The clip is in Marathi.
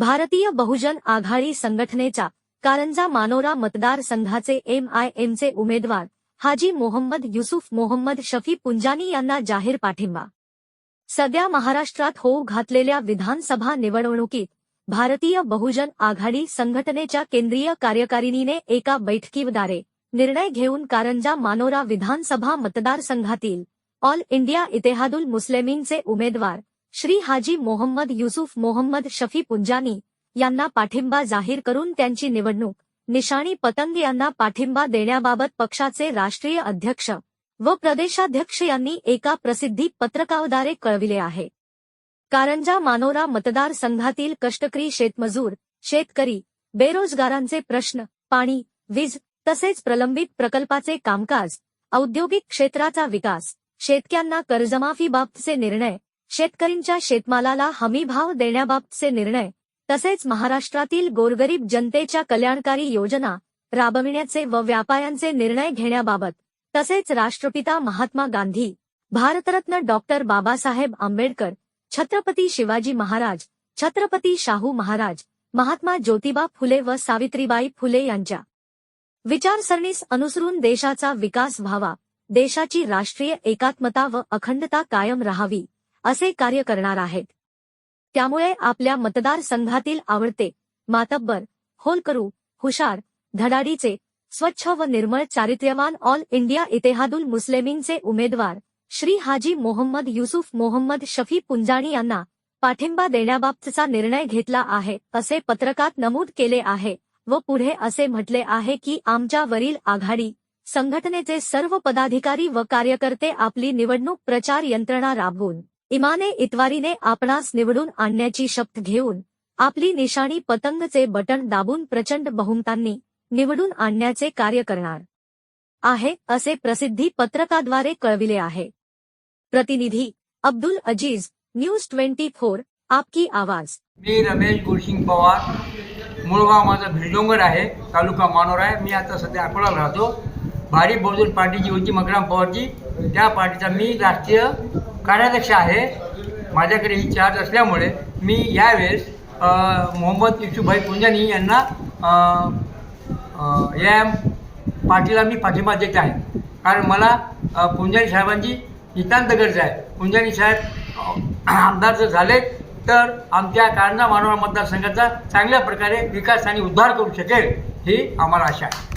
भारतीय बहुजन आघाडी संघटनेच्या कारंजा मानोरा मतदारसंघाचे एम उमेदवार हाजी मोहम्मद युसुफ मोहम्मद शफी पुंजानी यांना जाहीर पाठिंबा. सध्या महाराष्ट्रात होऊ घातलेल्या विधानसभा निवडणुकीत भारतीय बहुजन आघाडी संघटनेच्या केंद्रीय कार्यकारिणीने एका बैठकीद्वारे निर्णय घेऊन कारंजा मानोरा विधानसभा मतदारसंघातील ऑल इंडिया इतेहादुल मुस्लिमींचे उमेदवार श्री हाजी मोहम्मद युसुफ मोहम्मद शफी पुंजानी यांना पाठिंबा जाहीर करून त्यांची निवडणूक निशाणी पतंग यांना पाठिंबा देण्याबाबत पक्षाचे राष्ट्रीय अध्यक्ष व प्रदेशाध्यक्ष यांनी एका प्रसिद्धी पत्रकाद्वारे कळविले आहे. कारंजा मानोरा मतदारसंघातील कष्टकरी शेतमजूर शेतकरी बेरोजगारांचे प्रश्न पाणी वीज तसेच प्रलंबित प्रकल्पाचे कामकाज औद्योगिक क्षेत्राचा विकास शेतक्यांना कर्जमाफीबाबतचे निर्णय शेतकरींच्या शेतमालाला हमीभाव देण्याबाबतचे निर्णय तसेच महाराष्ट्रातील गोरगरीब जनतेच्या कल्याणकारी योजना राबविण्याचे व व्यापाऱ्यांचे निर्णय घेण्याबाबत तसेच राष्ट्रपिता महात्मा गांधी भारतरत्न डॉक्टर बाबासाहेब आंबेडकर छत्रपती शिवाजी महाराज छत्रपती शाहू महाराज महात्मा ज्योतिबा फुले व सावित्रीबाई फुले यांच्या विचारसरणीस अनुसरून देशाचा विकास व्हावा देशाची राष्ट्रीय एकात्मता व अखंडता कायम राहावी असे कार्य करणार आहेत. त्यामुळे आपल्या मतदारसंघातील आवडते मातब्बर होलकरू हुशार धडाडीचे स्वच्छ व निर्मळ चारित्र्यमान ऑल इंडिया इतेहादुल मुस्लिमींचे उमेदवार श्री हाजी मोहम्मद युसुफ मोहम्मद शफी पुंजाणी यांना पाठिंबा देण्याबाबतचा निर्णय घेतला आहे असे पत्रकात नमूद केले आहे व पुढे असे म्हटले आहे की आमच्यावरील आघाडी संघटनेचे सर्व पदाधिकारी व कार्यकर्ते आपली निवडणूक प्रचार यंत्रणा राबवून इमाने इतवारीने आपणास निवडून आणण्याची शपथ घेऊन आपली निशाणी पतंगचे बटण दाबून प्रचंड बहुमतांनी निवडून आणण्याचे कार्य करणार आहे असे प्रसिद्धी पत्रकाद्वारे कळविले आहे. प्रतिनिधी Abdul Aziz news twenty four आपकी आवाज. मी रमेश गुरसिंग पवार मुळगाव माझं भिलडोंगर आहे तालुका मानोर आहे. मी आता सध्या अकोला राहतो. भारी बहुजन पार्टीची होती मकराम पवारची त्या पार्टीचा मी राष्ट्रीय कार्याध्यक्ष आहे. माझ्याकडे ही चार्ज असल्यामुळे मी यावेळेस मोहम्मद युसुफभाई पुंजानी यांना ए एम या मी पाठिंबा देत आहे. कारण मला पुंजानी साहेबांची नितांत गरज आहे. पुंजानी साहेब आमदार जर झाले तर आमच्या कारंजा मानवा मतदारसंघाचा चांगल्या प्रकारे विकास आणि उद्धार करू शकेल ही आम्हाला आशा आहे.